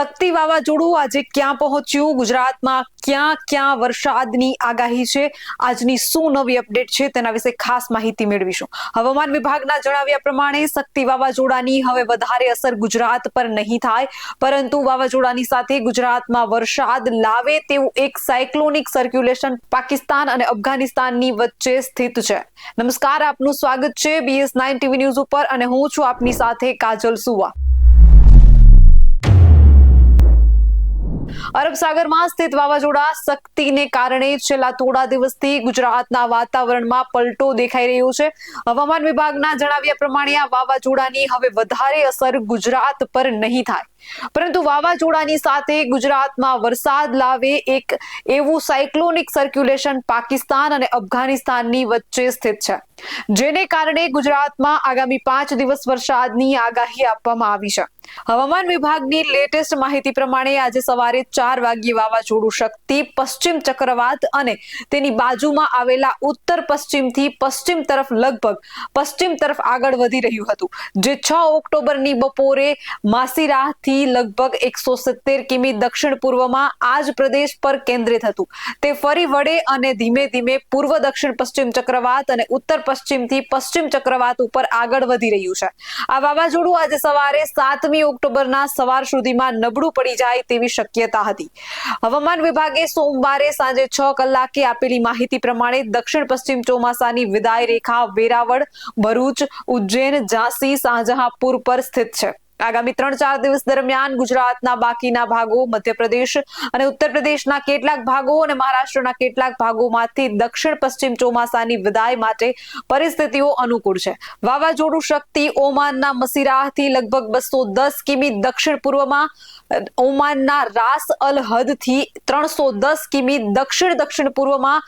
શક્તિ વાવાઝોડું આજે ક્યાં પહોંચ્યું? ગુજરાતમાં ક્યાં ક્યાં વરસાદની આગાહી છે? આજની શું નવી અપડેટ છે? તેના વિશે ખાસ માહિતી મેળવીશું. હવામાન વિભાગના જણાવ્યા પ્રમાણે શક્તિ વાવાઝોડાની હવે વધારે અસર ગુજરાત પર નહીં થાય, પરંતુ વાવાઝોડાની સાથે ગુજરાતમાં વરસાદ લાવે તેવું એક સાયક્લોનિક સર્ક્યુલેશન પાકિસ્તાન અને અફઘાનિસ્તાનની વચ્ચે સ્થિત છે. નમસ્કાર, આપનું સ્વાગત છે બીએસ નાઇન ટીવી ન્યૂઝ ઉપર અને હું છું આપની સાથે કાજલ સુવા. અરબ સાગરમાં સ્થિત વાવાઝોડા શક્તિને કારણે છેલ્લા થોડા દિવસથી ગુજરાતના વાતાવરણમાં પલટો દેખાઈ રહ્યો છે. હવામાન વિભાગના જણાવ્યા પ્રમાણે આ વાવાઝોડાની હવે વધારે અસર ગુજરાત પર નહીં થાય. પરંતુ વાવાઝોડાની સાથે ગુજરાતમાં વરસાદ લાવે એક એવું સાયક્લોનિક સર્ક્યુલેશન પાકિસ્તાન અને અફઘાનિસ્તાનની વચ્ચે સ્થિત છે. જેને કારણે ગુજરાતમાં આગામી પાંચ દિવસ વરસાદની આગાહી આપવામાં આવી છે. હવામાન વિભાગની લેટેસ્ટ માહિતી પ્રમાણે આજે સવારે ચાર વાગ્યે વાવાઝોડું શક્તિ, પશ્ચિમ ચક્રવાત અને તેની બાજુમાં આવેલા ઉત્તર પશ્ચિમથી પશ્ચિમ તરફ લગભગ પશ્ચિમ તરફ આગળ વધી રહ્યું હતું. જે છ ઓક્ટોબરની બપોરે માસીરાહથી લગભગ એકસો સિત્તેર કિમી દક્ષિણ પૂર્વમાં આ જ પ્રદેશ પર કેન્દ્રિત હતું. તે ફરી વળે અને ધીમે ધીમે પૂર્વ દક્ષિણ પશ્ચિમ ચક્રવાત અને ઉત્તર પશ્ચિમથી પશ્ચિમ ચક્રવાત ઉપર આગળ વધી રહ્યું છે. આ વાવાઝોડું આજે સવારે સાતમી ઓક્ટોબરના સવાર સુધીમાં નબળું પડી જાય તેવી શક્યતા હતી. હવામાન વિભાગે સોમવારે સાંજે છ કલાકે આપેલી માહિતી પ્રમાણે દક્ષિણ પશ્ચિમ ચોમાસાની વિદાય રેખા વેરાવળ, ભરૂચ, ઉજ્જૈન, ઝાંસી શાહજહાંપુર પર સ્થિત છે. આગામી ત્રણ ચાર દિવસ દરમિયાન ગુજરાતના બાકીના ભાગો, મધ્યપ્રદેશ અને ઉત્તર પ્રદેશના કેટલાક ભાગો અને મહારાષ્ટ્રના કેટલાક ભાગોમાંથી દક્ષિણ પશ્ચિમ ચોમાસાની વિદાય માટે પરિસ્થિતિઓ અનુકૂળ છે. વાવાઝોડું શક્તિ ઓમાનના મસીરાહથી લગભગ બસો દસ કિમી દક્ષિણ પૂર્વમાં, ઓમાનના રાસ અલ હદથી ત્રણસો દસ કિમી દક્ષિણ દક્ષિણ પૂર્વમાં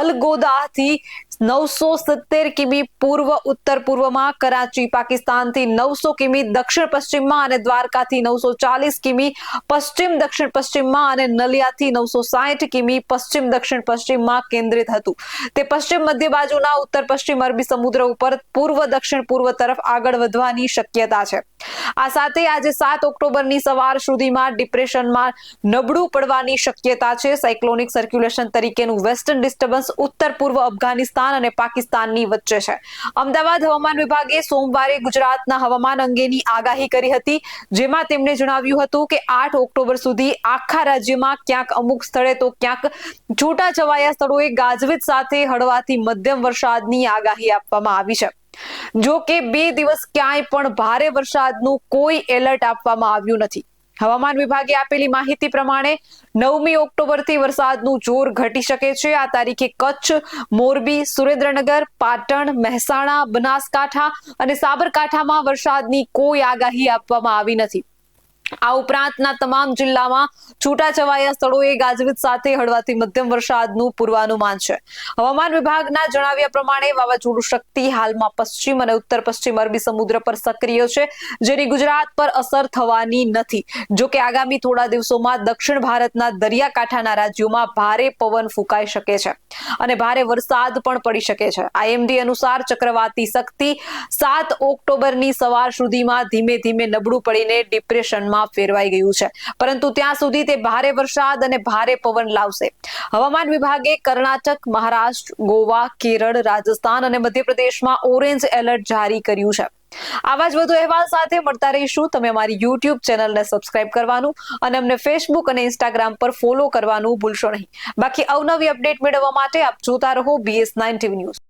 અલગોદાથી નવસો સિત્તેર કિમી પૂર્વ ઉત્તર પૂર્વમાં, કરાચી પાકિસ્તાનથી નવસો કિમી દક્ષિણ પશ્ચિમમાં અને દ્વારકાથી નવસો ચાલીસ કિમી પશ્ચિમ દક્ષિણ પશ્ચિમમાં અને નલિયાથી નવસો સાહીઠ કિમી પશ્ચિમ દક્ષિણ પશ્ચિમમાં કેન્દ્રિત હતું. તે પશ્ચિમ મધ્ય બાજુના ઉત્તર પશ્ચિમ અરબી સમુદ્ર ઉપર પૂર્વ દક્ષિણ પૂર્વ તરફ આગળ વધવાની શક્યતા છે. આ સાથે આજે સાત ઓક્ટોબરની સવાર સુધીમાં ડિપ્રેશનમાં નબળું પડવાની શક્યતા છે. સાયક્લોનિક સર્ક્યુલેશન તરીકેનું વેસ્ટર્ન ડિસ્ટર્બન્સ ઉત્તર પૂર્વ અફઘાનિસ્તાન અને પાકિસ્તાનની વચ્ચે છે. અમદાવાદ હવામાન વિભાગે સોમવારે ગુજરાતના હવામાન અંગેની આગાહી કરી હતી, જેમાં તેમણે જણાવ્યું હતું કે આઠ ઓક્ટોબર સુધી આખા રાજ્યમાં ક્યાંક અમુક સ્થળે તો ક્યાંક છૂટા છવાયા સ્થળોએ ગાજવીજ સાથે હળવાથી મધ્યમ વરસાદની આગાહી આપવામાં આવી છે. જો કે બે દિવસ ક્યાંય પણ ભારે વરસાદનું કોઈ એલર્ટ આપવામાં આવ્યું નથી. હવામાન વિભાગે આપેલી માહિતી પ્રમાણે નવમી ઓક્ટોબરથી વરસાદનું જોર ઘટી શકે છે. આ તારીખે કચ્છ, મોરબી, સુરેન્દ્રનગર, પાટણ, મહેસાણા, બનાસકાંઠા અને સાબરકાંઠામાં વરસાદની કોઈ આગાહી આપવામાં આવી નથી. આ ઉપરાંતના તમામ જિલ્લામાં છૂટાછવાયા સ્થળોએ ગાજવીજ સાથે હળવાથી મધ્યમ વરસાદનું પૂર્વાનુમાન છે. હવામાન વિભાગના જણાવ્યા પ્રમાણે વાવાઝોડું શક્તિ હાલમાં પશ્ચિમ અને ઉત્તર પશ્ચિમ અરબી સમુદ્ર પર સક્રિય છે, જેની ગુજરાત પર અસર થવાની નથી. જો કે આગામી થોડા દિવસોમાં દક્ષિણ ભારતના દરિયાકાંઠાના રાજ્યોમાં ભારે પવન ફૂંકાઈ શકે છે અને ભારે વરસાદ પણ પડી શકે છે. આઈએમડી અનુસાર ચક્રવાતી શક્તિ સાત ઓક્ટોબરની સવાર સુધીમાં ધીમે ધીમે નબળું પડીને ડિપ્રેશનમાં ફેરવાઈ ગયું છે. પરંતુ ત્યાં સુધી તે ભારે વરસાદ અને ભારે પવન લાવશે. હવામાન વિભાગે કર્ણાટક, મહારાષ્ટ્ર, ગોવા, કેરળ, રાજસ્થાન અને મધ્યપ્રદેશમાં ઓરેન્જ એલર્ટ જારી કર્યું છે. આવા જ વધુ અહેવાલ સાથે મળતા રહીશું. તમે અમારી યુટ્યુબ ચેનલને સબસ્ક્રાઇબ કરવાનું અને અમને ફેસબુક અને ઇન્સ્ટાગ્રામ પર ફોલો કરવાનું ભૂલશો નહીં. બાકી અવનવી અપડેટ મેળવવા માટે આપ જોતા રહો બીએસ નાઇન ટીવી ન્યૂઝ